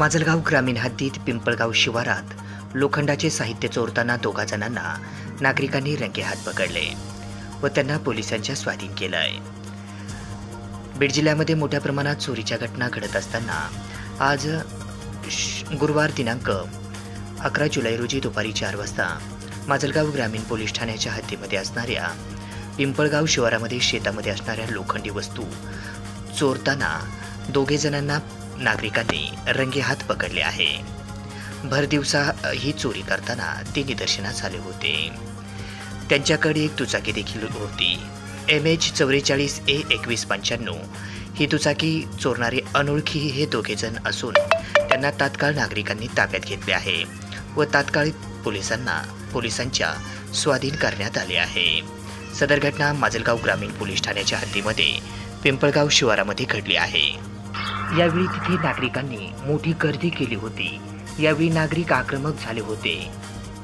माजलगाव ग्रामीण हद्दीत पिंपळगाव शिवारात लोखंडाचे साहित्य चोरताना दोघा जणांना नागरिकांनी रंगेहात पकडले व त्यांना पोलिसांच्या स्वाधीन केलंय. बीड जिल्ह्यामध्ये मोठ्या प्रमाणात चोरीच्या घटना घडत असताना आज श- गुरुवार दिनांक अकरा जुलै रोजी दुपारी चार वाजता माजलगाव ग्रामीण पोलीस ठाण्याच्या हद्दीमध्ये असणाऱ्या पिंपळगाव शिवारामध्ये शेतामध्ये असणाऱ्या लोखंडी वस्तू चोरताना दोघे जणांना नागरिकांनी रंगेहात पकडले आहे. भर दिवसा ही चोरी करताना ते निदर्शनास आले होते. त्यांच्याकडे एक दुचाकी देखील होती. एम एच चौवेचाळीस ए एकवीस पंच्याण्णव ही दुचाकी चोरणारे अनोळखी हे दोघेजण असून त्यांना तात्काळ नागरिकांनी ताब्यात घेतले आहे व तात्काळ पोलिसांना पोलिसांच्या स्वाधीन करण्यात आले आहे. सदर घटना माजलगाव ग्रामीण पोलीस ठाण्याच्या हद्दीमध्ये पिंपळगाव शिवारामध्ये घडली आहे. यावेळी तिथे नागरिकांनी मोठी गर्दी केली होती. यावेळी नागरिक आक्रमक झाले होते.